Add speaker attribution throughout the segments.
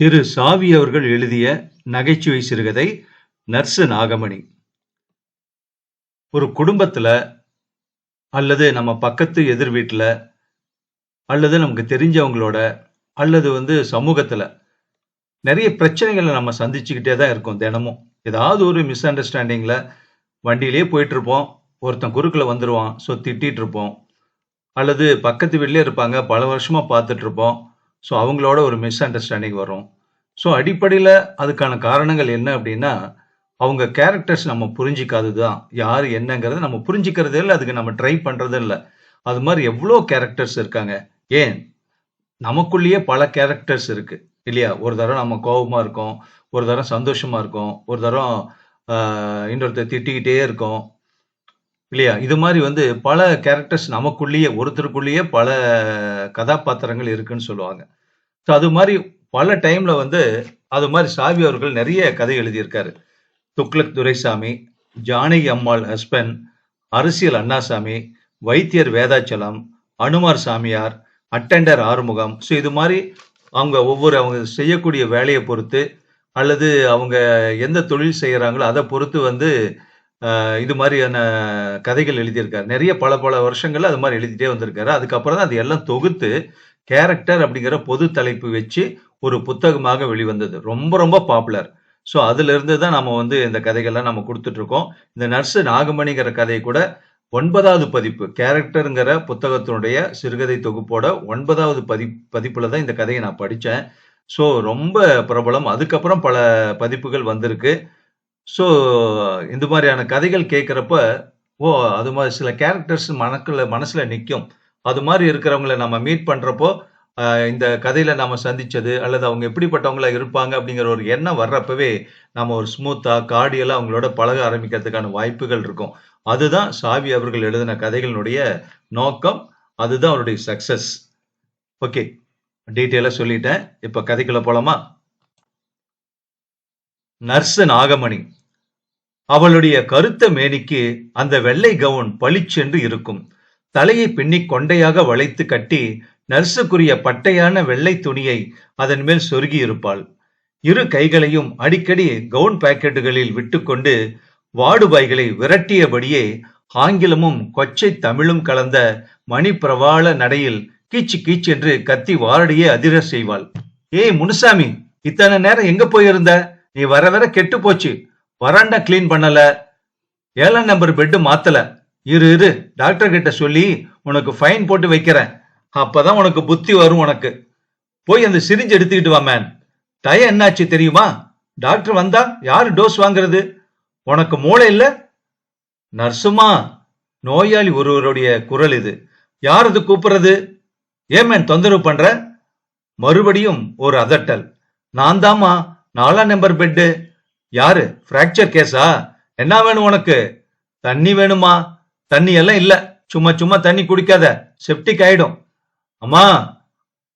Speaker 1: திரு சாவி அவர்கள் எழுதிய நகைச்சுவை சிறுகதை நர்சு நாகமணி. ஒரு குடும்பத்துல அல்லது நம்ம பக்கத்து எதிர் வீட்டுல அல்லது நமக்கு தெரிஞ்சவங்களோட அல்லது வந்து சமூகத்துல நிறைய பிரச்சனைகளை நம்ம சந்திச்சுக்கிட்டே தான் இருக்கோம் தினமும். ஏதாவது ஒரு மிஸ் அண்டர்ஸ்டாண்டிங்ல வண்டியிலே போயிட்டு இருப்போம் ஒருத்தன் குறுக்கில் வந்துருவான் ஸோ திட்டிட்டு இருப்போம் அல்லது பக்கத்து வீட்டிலே இருப்பாங்க பல வருஷமா பார்த்துட்டு இருப்போம் ஸோ அவங்களோட ஒரு மிஸ் அண்டர்ஸ்டாண்டிங் வரும். ஸோ அடிப்படையில் அதுக்கான காரணங்கள் என்ன அப்படின்னா அவங்க கேரக்டர்ஸ் நம்ம புரிஞ்சிக்காது தான் யார் என்னங்கிறத நம்ம புரிஞ்சிக்கிறதே இல்லை. அதுக்கு நம்ம ட்ரை பண்ணுறது இல்லை. அது மாதிரி எவ்வளோ கேரக்டர்ஸ் இருக்காங்க? ஏன்? நமக்குள்ளேயே பல கேரக்டர்ஸ் இருக்கு. இல்லையா? ஒரு தரம் நம்ம கோபமாக இருக்கோம். ஒரு தரம் சந்தோஷமாக இருக்கும். ஒரு தரம் இன்னொருத்தர் திட்டிக்கிட்டே இருக்கோம். இல்லையா? இது மாதிரி வந்து பல கேரக்டர்ஸ் நமக்குள்ளேயே ஒருத்தருக்குள்ளேயே பல கதாபாத்திரங்கள் இருக்குன்னு சொல்லுவாங்க. ஸோ அது மாதிரி பல டைம்ல வந்து அது மாதிரி சாவி அவர்கள் நிறைய கதை எழுதியிருக்காரு. துக்ளக் துரைசாமி ஜானகி அம்மாள் ஹஸ்பண்ட் அரசியல் அண்ணாசாமி வைத்தியர் வேதாச்சலம் அனுமார் சாமியார் அட்டெண்டர் ஆறுமுகம். ஸோ இது மாதிரி அவங்க ஒவ்வொரு அவங்க செய்யக்கூடிய வேலையை பொறுத்து அல்லது அவங்க எந்த தொழில் செய்கிறாங்களோ அதை பொறுத்து வந்து இது மாதிரியான கதைகள் எழுதியிருக்காரு. நிறைய பல பல வருஷங்கள் அது மாதிரி எழுதிட்டே வந்திருக்காரு. அதுக்கப்புறம் தான் அது எல்லாம் தொகுத்து கேரக்டர் அப்படிங்கிற பொது தலைப்பு வச்சு ஒரு புத்தகமாக வெளிவந்தது. ரொம்ப ரொம்ப பாப்புலர். ஸோ அதுல இருந்து தான் நம்ம வந்து இந்த கதைகள்லாம் நம்ம கொடுத்துட்டு இருக்கோம் இந்த நர்ஸு நாகமணிங்கிற கதை கூட ஒன்பதாவது பதிப்பு கேரக்டருங்கிற புத்தகத்தினுடைய சிறுகதை தொகுப்போட ஒன்பதாவது பதி பதிப்புல தான் இந்த கதையை நான் படித்தேன். ஸோ ரொம்ப பிரபலம். அதுக்கப்புறம் பல பதிப்புகள் வந்திருக்கு. ஸோ இந்த மாதிரியான கதைகள் கேட்குறப்ப ஓ அது மாதிரி சில கேரக்டர்ஸ் மனக்குள்ள மனசில் நிற்கும் அது மாதிரி இருக்கிறவங்கள நம்ம மீட் பண்ணுறப்போ இந்த கதையில நாம சந்திச்சது அல்லது அவங்க எப்படிப்பட்டவங்களா இருப்பாங்க அப்படிங்கிற ஒரு எண்ணம் வர்றப்பவே நம்ம ஒரு ஸ்மூத்தா காடியெல்லாம் அவங்களோட பழக ஆரம்பிக்கிறதுக்கான வாய்ப்புகள் இருக்கும். அதுதான் சாவி அவர்கள் எழுதின கதைகளினுடைய நோக்கம். அதுதான் அவருடைய சக்சஸ் ஓகே டீட்டெயிலாக சொல்லிட்டேன். இப்போ கதைக்குள்ள போலாமா? நர்சு நாகமணி. அவளுடைய கருத்த மேனிக்கு அந்த வெள்ளை கவுன் பளிச்சென்று இருக்கும். தலையை பின்னிக் கொண்டையாக வளைத்து கட்டி நர்சுக்குரிய பட்டையான வெள்ளை துணியை அதன் மேல் சொருகி இருப்பாள் இரு கைகளையும் அடிக்கடி கவுன் பாக்கெட்டுகளில் விட்டுக்கொண்டு வாடுபாய்களை விரட்டியபடியே ஆங்கிலமும் கொச்சை தமிழும் கலந்த மணிப்பிரவாள நடையில் கீச்சு கீச்சென்று கத்தி வாரடியே அதிர செய்வாள். ஏய் முனுசாமி இத்தனை நேரம் எங்க போயிருந்த? நீ வர வர கெட்டு போச்சு. வராண்டா க்ளீன் பண்ணல. ஏழாம் நம்பர் பெட்டு மாத்தல. இரு இரு டாக்டர் கிட்ட சொல்லி உனக்கு ஃபைன் போட்டு வைக்கிறேன். அப்பதான் உனக்கு புத்தி வரும் உனக்கு. போய் அந்த சிரிஞ்சு எடுத்துக்கிட்டு வா மேன் டயம் என்னாச்சு தெரியுமா? டாக்டர் வந்தா யாரு டோஸ் வாங்குறது? உனக்கு மூளை இல்ல? நர்ஸுமா? நோயாளி ஒருவருடைய குரல் இது. யார் அது கூப்பிடுறது? ஏன் மேன் தொந்தரவு பண்ற? மறுபடியும் ஒரு அதட்டல். நான் தாமா நாலாம் நம்பர் பெட்டு யாரு? பிராக்சர் கேஸா என்ன வேணும் உனக்கு? தண்ணி வேணுமா? தண்ணி எல்லாம் இல்ல. சும்மா சும்மா தண்ணி குடிக்காத. செப்டிக் ஆயிடும். அம்மா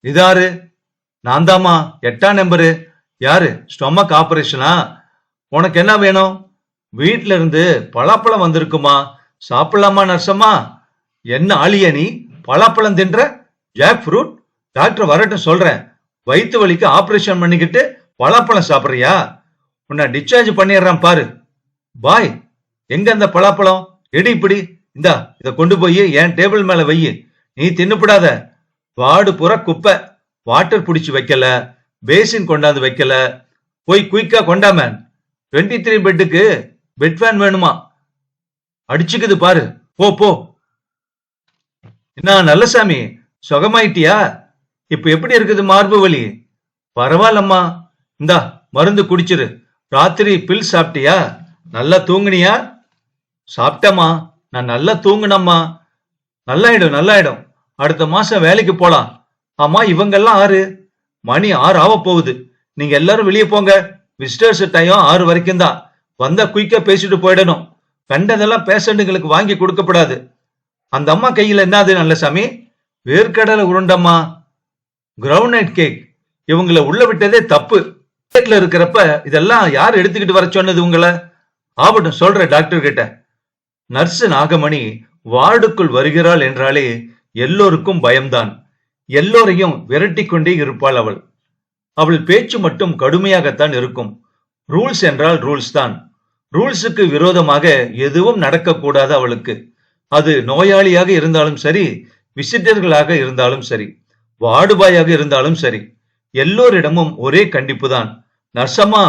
Speaker 1: இதாரு நான் தாம்மா. எட்டாம் நம்பரு யாரு? ஸ்டொமக் ஆபரேஷனா உனக்கு என்ன வேணும்? வீட்ல இருந்து பலாப்பழம் வந்திருக்குமா? சாப்பிடலாமா நர்சம்மா என்ன ஆளிய நீ? பலாப்பழம் தின்ற? ஜாக் ஃப்ரூட் டாக்டர் வரட்டும் சொல்றேன். வயிற்று வலிக்கு ஆபரேஷன் பண்ணிக்கிட்டு பலாப்பழம் சாப்பிட்றியா? உன்னை டிஸ்சார்ஜ் பண்ணிடுறேன் பாரு. பாய் எங்க அந்த பலாப்பழம்? எடி இப்படி. இந்தா இதை கொண்டு போய் என் டேபிள் மேல வையு. நீ தின்னுப்படாத. வாடு புற குப்பை. வாட்டர் பிடிச்சி வைக்கல. பேசின் கொண்டாந்து வைக்கல. போய் குயிக்கா கொண்டாமேன் டுவெண்ட்டி த்ரீ பெட்டுக்கு பெட் ஃபேன் வேணுமா? அடிச்சுக்குது பாரு. போ போ. என்ன நல்லசாமி சுகமாயிட்டியா? இப்ப எப்படி இருக்குது மார்பு வலி? பரவாயில்லம்மா. இந்தா மருந்து குடிச்சிரு. ராத்திரி பில் சாப்பிட்டியா? நல்லா தூங்குனியா? சாப்பிட்டம்மா. நான் நல்லா தூங்குனம்மா. நல்லாயிடும் நல்லாயிடும். அடுத்த மாசம் வேலைக்கு போலாம். ஆமா இவங்கெல்லாம் ஆறு. மணி ஆறு ஆக போகுது. நீங்க எல்லாரும் வெளியே போங்க. விசிட்டர்ஸ் டைம் ஆறு வரைக்கும் தான். வந்தா குயிக்கா பேசிட்டு போயிடணும். கண்டதெல்லாம் பேஷண்ட்டுங்களுக்கு வாங்கி கொடுக்கப்படாது. அந்த அம்மா கையில என்னது நல்லசாமி வேர்க்கடலை உருண்டம்மா. Ground cake. இவங்களை உள்ள விட்டதே தப்பு. ஸ்டேட்ல இருக்கிறப்ப இதெல்லாம் யார் எடுத்துக்கிட்டு வர சொன்னது உங்களை? ஆபட்டும் சொல்ற டாக்டர் கிட்ட. நர்ஸ் நாகமணி வார்டுக்குள் வருகிறாள் என்றாலே எல்லோருக்கும் பயம்தான். எல்லோரையும் விரட்டி கொண்டே இருப்பாள் அவள். அவள் பேச்சு மட்டும் கடுமையாகத்தான் இருக்கும். ரூல்ஸ் என்றால் ரூல்ஸ் தான். ரூல்ஸுக்கு விரோதமாக எதுவும் நடக்கக்கூடாது அவளுக்கு. அது நோயாளியாக இருந்தாலும் சரி விசிட்டர்களாக இருந்தாலும் சரி வார்டுபாயாக இருந்தாலும் சரி. எல்லோரிடமும் ஒரே கண்டிப்பு தான் நர்சம்மா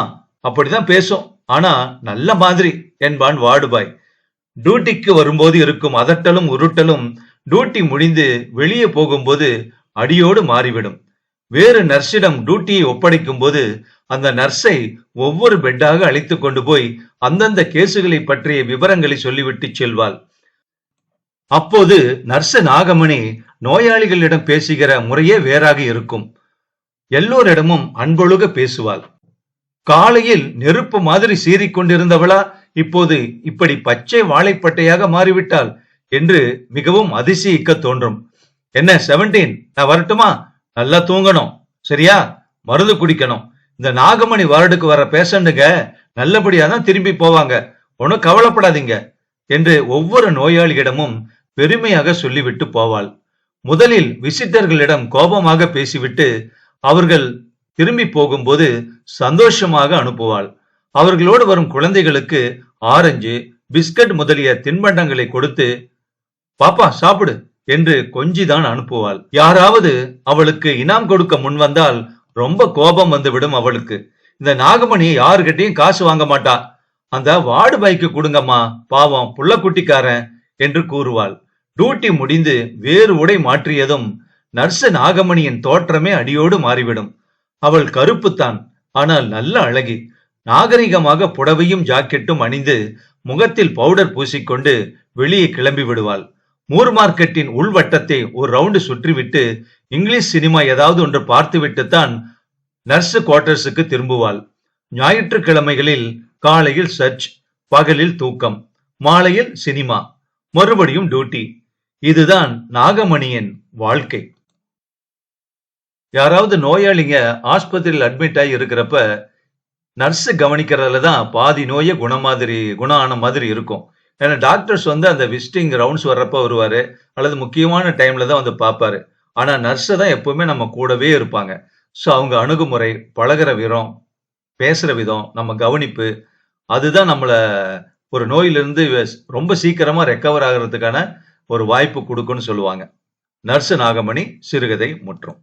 Speaker 1: அப்படிதான் பேசும். ஆனா நல்ல மாதிரி என்பான் வாடுபாய். டியூட்டிக்கு வரும்போது இருக்கும் அதட்டலும் உருட்டலும் டியூட்டி முடிந்து வெளியே போகும்போது அடியோடு மாறிவிடும். வேறு நர்ஸிடம் டியூட்டியை ஒப்படைக்கும் போது அந்த நர்ஸை ஒவ்வொரு பெட்டாக அழைத்து கொண்டு போய் அந்தந்த கேசுகளை பற்றிய விவரங்களை சொல்லிவிட்டு செல்வாள். அப்போது நர்ச நாகமணி நோயாளிகளிடம் பேசுகிற முறையே வேறாக இருக்கும். எல்லோரிடமும் அன்பொழுக பேசுவாள். காலையில் நெருப்பு மாதிரி சீறிக்கொண்டிருந்தவளா இப்போது இப்படி பச்சை வாழைப்பட்டையாக மாறிவிட்டாள் என்று மிகவும் அதிசயிக்க தோன்றும். என்ன செவன்டீன் நான் வரட்டுமா? நல்லா தூங்கணும். சரியா? மருந்து குடிக்கணும். இந்த நாகமணி வார்டுக்கு வர பேஷண்ட்டுங்க நல்லபடியா தான் திரும்பி போவாங்க. ஒன்னும் கவலைப்படாதீங்க என்று ஒவ்வொரு நோயாளியிடமும் பெருமையாக சொல்லிவிட்டு போவாள். முதலில் விசிட்டர்களிடம் கோபமாக பேசிவிட்டு அவர்கள் திரும்பி போகும்போது சந்தோஷமாக அனுப்புவாள். அவர்களோடு வரும் குழந்தைகளுக்கு ஆரஞ்சு பிஸ்கட் முதலிய தின்பண்டங்களை கொடுத்து பாப்பா சாப்பிடு என்று கொஞ்சிதான் அனுப்புவாள். யாராவது அவளுக்கு இனாம் கொடுக்க முன் வந்தால் ரொம்ப கோபம் வந்துவிடும் அவளுக்கு. இந்த நாகமணி யாருகிட்டயும் காசு வாங்க மாட்டா. அந்த வார்டு பைக்கு கொடுங்கம்மா பாவம் புள்ளக்குட்டிக்காரன் என்று கூறுவாள். டியூட்டி முடிந்து வேறு உடை மாற்றியதும் நர்ஸ் நாகமணியின் தோற்றமே அடியோடு மாறிவிடும். அவள் கருப்புத்தான் ஆனால் நல்ல அழகி. நாகரிகமாக புடவையும் ஜாக்கெட்டும் அணிந்து முகத்தில் பவுடர் பூசிக்கொண்டு வெளியே கிளம்பி விடுவாள். மூர் மார்க்கெட்டின் உள்வட்டத்தை ஒரு ரவுண்டு சுற்றிவிட்டு இங்கிலீஷ் சினிமா ஏதாவது ஒன்று பார்த்துவிட்டுத்தான் நர்ஸ் குவார்டர்ஸுக்கு திரும்புவாள். ஞாயிற்றுக்கிழமைகளில் காலையில் சர்ச் பகலில் தூக்கம் மாலையில் சினிமா மறுபடியும் டியூட்டி. இதுதான் நாகமணியின் வாழ்க்கை. யாராவது நோயாளிங்க ஆஸ்பத்திரியில் அட்மிட் ஆகி இருக்கிறப்ப நர்ஸு கவனிக்கிறதுல தான் பாதி நோயே குண மாதிரி குணம் ஆன மாதிரி இருக்கும். ஏன்னா டாக்டர்ஸ் வந்து அந்த விசிட்டிங் ரவுண்ட்ஸ் வர்றப்ப வருவார் அல்லது முக்கியமான டைமில் தான் வந்து பார்ப்பாரு. ஆனால் நர்ஸை தான் எப்போவுமே நம்ம கூடவே இருப்பாங்க. ஸோ அவங்க அணுகுமுறை பழகுற விதம் பேசுகிற விதம் நம்ம கவனிப்பு அதுதான் நம்மளை ஒரு நோயிலிருந்து ரொம்ப சீக்கிரமாக ரெக்கவர் ஆகிறதுக்கான ஒரு வாய்ப்பு கொடுக்குன்னு சொல்லுவாங்க. நர்ஸு நாகமணி சிறுகதை முற்றும்.